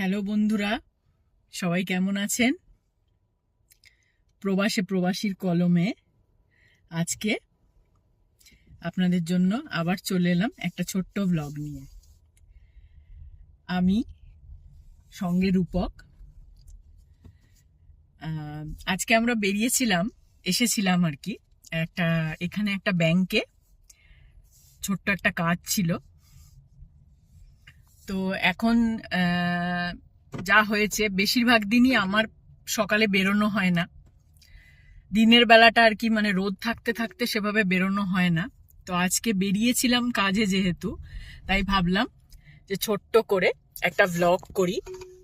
Hello বন্ধুরা, সবাই কেমন আছেন? প্রবাসে প্রবাসীর কলমে আজকে আপনাদের জন্য আবার চলে এলাম একটা ছোট্ট ব্লগ নিয়ে। আমি সঙ্গে রূপক। আজকে আমরা বেরিয়েছিলাম, এসেছিলাম আর কি। একটা, এখানে একটা ব্যাংকে ছোট্ট একটা কাজ ছিল। তো এখন যা হয়েছে, বেশিরভাগ দিনই আমার সকালে বেরোনো হয় না। দিনের বেলাটা আর কি মানে রোদ থাকতে থাকতে সেভাবে বেরোনো হয় না। তো আজকে বেরিয়েছিলাম কাজে যেহেতু, তাই ভাবলাম যে ছোট্ট করে একটা ভ্লগ করি।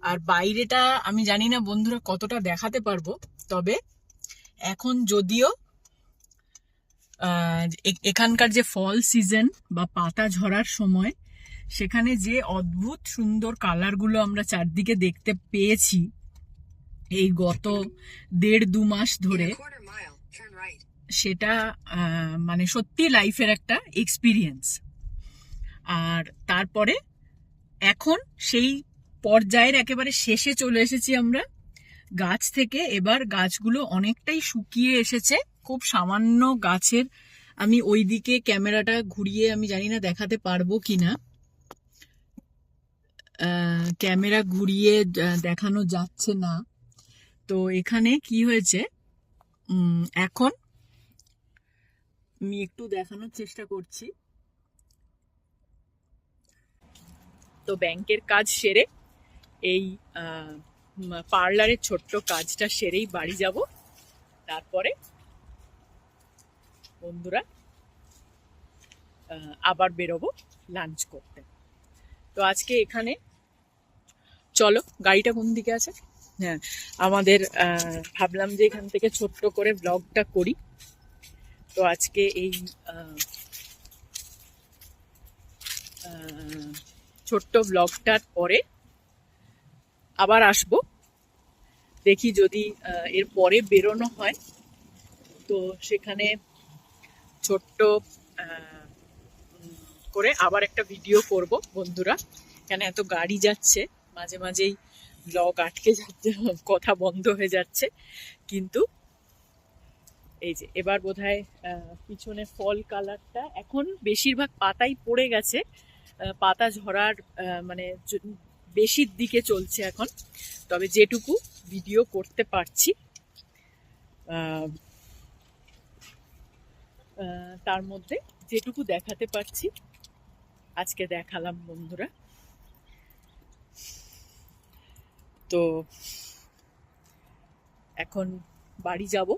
আর বাইরেটা আমি জানি না বন্ধুরা কতটা দেখাতে পারব, তবে এখন যদিও এখানকার যে ফল সিজন বা পাতা ঝরার সময় সেখানে যে অদ্ভুত সুন্দর কালারগুলো আমরা চারদিকে দেখতে পেয়েছি এই গত দেড় দু মাস ধরে. সেটা মানে সত্যি লাইফের একটা এক্সপিরিয়েন্স। আর তারপরে এখন সেই পর্যায়ের একেবারে শেষে চলে এসেছি আমরা। গাছ থেকে এবার গাছগুলো অনেকটাই শুকিয়ে এসেছে। খুব সামান্য গাছের আমি ওইদিকে ক্যামেরাটা ঘুরিয়ে আমি জানি না দেখাতে পারব কিনা। আহ, ক্যামেরা ঘুরিয়ে দেখানো যাচ্ছে না। তো এখানে কি হয়েছে? এখন আমি একটু দেখানোর চেষ্টা করছি। তো ব্যাংকের কাজ সেরে এই পার্লারের ছোট্ট কাজটা সেরেই বাড়ি যাব। তারপরে বন্ধুরা আবার বেরোবো লাঞ্চ করতে। তো আজকে এখানে চলো, গাড়িটা কোন দিকে আছে? হ্যাঁ আমাদের ভাবলাম যে এখান থেকে ছোট্ট করে ব্লগটা করি। তো আজকে এই ছোট্ট ব্লগটার পরে আবার আসব। দেখি যদি এর পরে বেরোনো হয়, তো সেখানে ছোট্ট করে আবার একটা ভিডিও করব, বন্ধুরা। কেন এত গাড়ি যাচ্ছে? মাঝে মাঝেই ব্লগ আটকে যাচ্ছে, কথা বন্ধ হয়ে যাচ্ছে। কিন্তু এই যে, এবার বোধহয় পিছনে ফল কালারটা এখন বেশিরভাগ পাতাই পড়ে গেছে। পাতা ঝরার মানে বেশির দিকে চলছে এখন। তবে যেটুকু ভিডিও করতে পারছি তার মধ্যে যেটুকু দেখাতে পারছি আজকে দেখালাম বন্ধুরা। তো এখন বাড়ি যাব।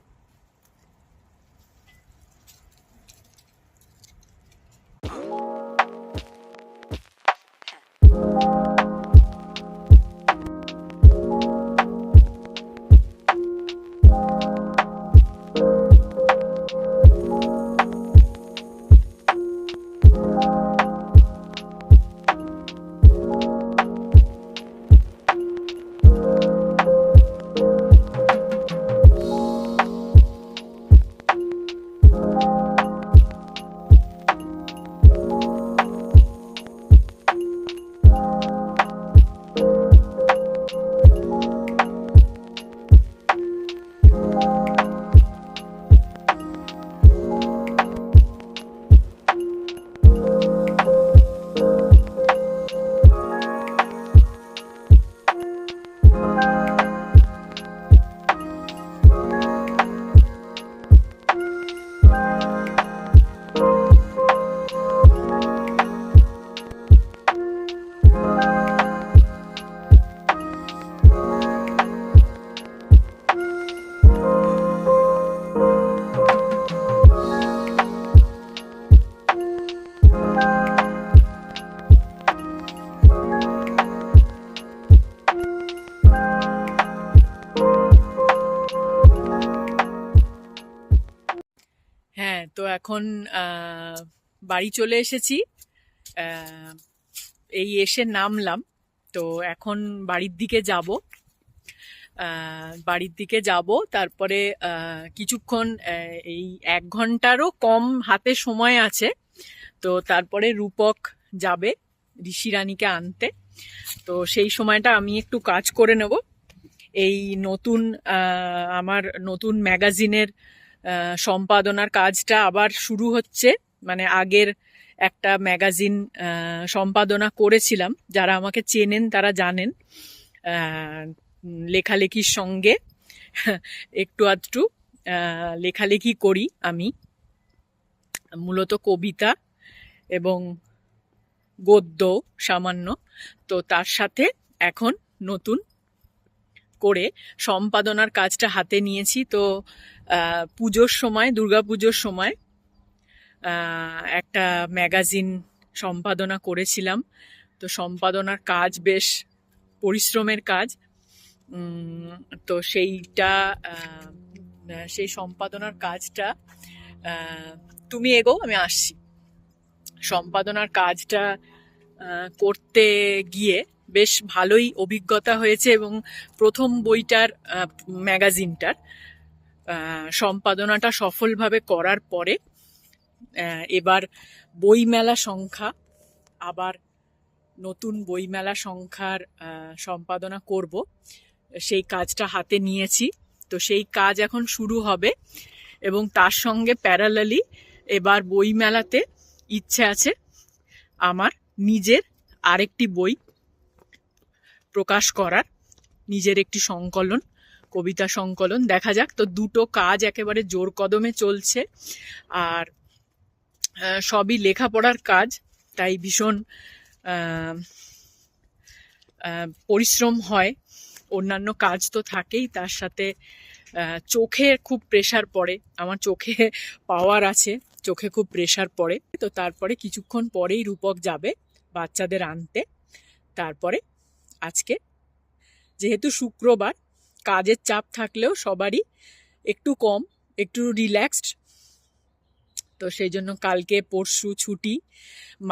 তো এখন বাড়ি চলে এসেছি। এই এসে নামলাম। তো এখন বাড়ির দিকে যাব। বাড়ির দিকে যাব। তারপরে কিছুক্ষণ এই এক ঘন্টারও কম হাতে সময় আছে। তো তারপরে রূপক যাবে ঋষি রানীকে আনতে। তো সেই সময়টা আমি একটু কাজ করে নেব। এই নতুন আমার নতুন ম্যাগাজিনের সম্পাদনার কাজটা আবার শুরু হচ্ছে। মানে আগের একটা ম্যাগাজিন সম্পাদনা করেছিলাম। যারা আমাকে চেনেন তারা জানেন লেখালেখির সঙ্গে, একটু আধটু লেখালেখি করি আমি। মূলত কবিতা এবং গদ্য সামান্য। তো তার সাথে এখন নতুন করে সম্পাদনার কাজটা হাতে নিয়েছি। তো পুজোর সময় পুজোর সময় একটা ম্যাগাজিন সম্পাদনা করেছিলাম। তো সম্পাদনার কাজ বেশ পরিশ্রমের কাজ। তো সেইটা সেই সম্পাদনার কাজটা তুমি এগো, আমি আসছি। সম্পাদনার কাজটা করতে গিয়ে বেশ ভালোই অভিজ্ঞতা হয়েছে এবং প্রথম বইটার ম্যাগাজিনটার সম্পাদনাটা সফলভাবে করার পরে এবার বইমেলা সংখ্যা, আবার নতুন বইমেলা সংখ্যার সম্পাদনা করব। সেই কাজটা হাতে নিয়েছি। তো সেই কাজ এখন শুরু হবে এবং তার সঙ্গে প্যারালালি এবার বইমেলাতে ইচ্ছে আছে আমার নিজের আরেকটি বই প্রকাশ করার নিজের একটি সংকলন, কবিতা সংকলন। দেখা যাক, তো দুটো কাজ একেবারে জোর কদমে চলছে আর সবই লেখাপড়ার কাজ, তাই ভীষণ পরিশ্রম হয়। অন্যান্য কাজ তো থাকেই, তার সাথে চোখে খুব প্রেশার পড়ে। আমার চোখে পাওয়ার আছে, চোখে খুব প্রেশার পড়ে। তো তারপরে কিছুক্ষণ পরেই রূপক যাবে বাচ্চাদের আনতে। তারপরে আজকে। যেহেতু শুক্রবার, কাজের চাপ থাকলেও সবারই একটু কম, একটু রিল্যাক্সড তো সেই জন্য কালকে পরশু ছুটি।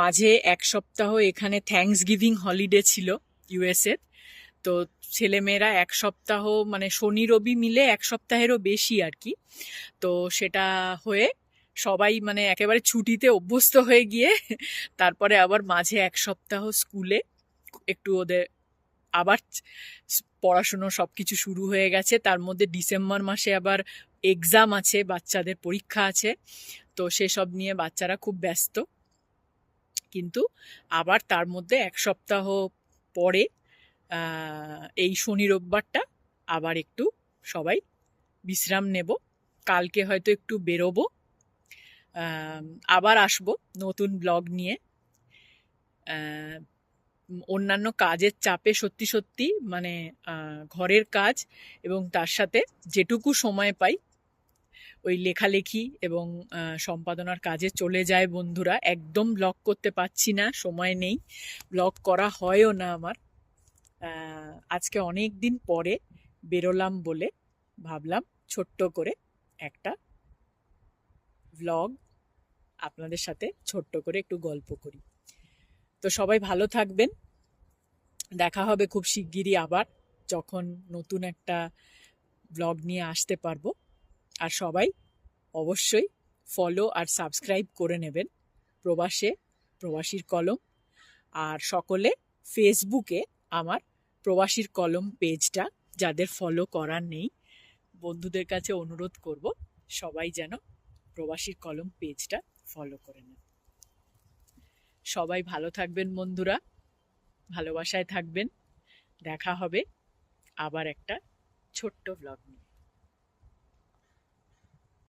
মাঝে এক সপ্তাহ এখানে থ্যাঙ্কস গিভিং হলিডে ছিল ইউএসএর তো ছেলেমেয়েরা এক সপ্তাহ মানে শনি, রবি মিলে এক সপ্তাহেরও বেশি আর কি। তো সেটা হয়ে সবাই মানে একেবারে ছুটিতে অভ্যস্ত হয়ে গিয়ে, তারপরে আবার মাঝে এক সপ্তাহ স্কুলে একটু ওদের আবার পড়াশুনো সব কিছু শুরু হয়ে গেছে। তার মধ্যে ডিসেম্বর মাসে আবার এক্সাম আছে, বাচ্চাদের পরীক্ষা আছে। তো সেসব নিয়ে বাচ্চারা খুব ব্যস্ত। কিন্তু আবার তার মধ্যে এক সপ্তাহ পরে এই শনি রোববারটা আবার একটু সবাই বিশ্রাম নেব। কালকে হয়তো একটু বেরোবো। আবার আসব নতুন ব্লগ নিয়ে। অন্যান্য কাজের চাপে সত্যি সত্যি মানে ঘরের কাজ এবং তার সাথে যেটুকু সময় পাই, ওই লেখালেখি এবং সম্পাদনার কাজে চলে যায় বন্ধুরা। একদম ব্লগ করতে পারছি না, সময় নেই। ব্লগ করা হয়ও না আমার। আজকে অনেক দিন পরে বেরোলাম বলে ভাবলাম ছোট্ট করে একটা ব্লগ আপনাদের সাথে ছোট্ট করে একটু গল্প করি। তো সবাই ভালো থাকবেন। দেখা হবে খুব শিগগিরই আবার, যখন নতুন একটা ব্লগ নিয়ে আসতে পারব। আর সবাই অবশ্যই ফলো আর সাবস্ক্রাইব করে নেবেন প্রবাসে, প্রবাসীর কলম। আর সকলে ফেসবুকে আমার প্রবাসীর কলম পেজটা যাদের ফলো করার নেই, বন্ধুদের কাছে অনুরোধ করব, সবাই যেন প্রবাসীর কলম পেজটা ফলো করে নেন। সবাই ভালো থাকবেন বন্ধুরা। ভালোবাসায় থাকবেন। দেখা হবে আবার একটা ছোট্ট ব্লগ নিয়ে।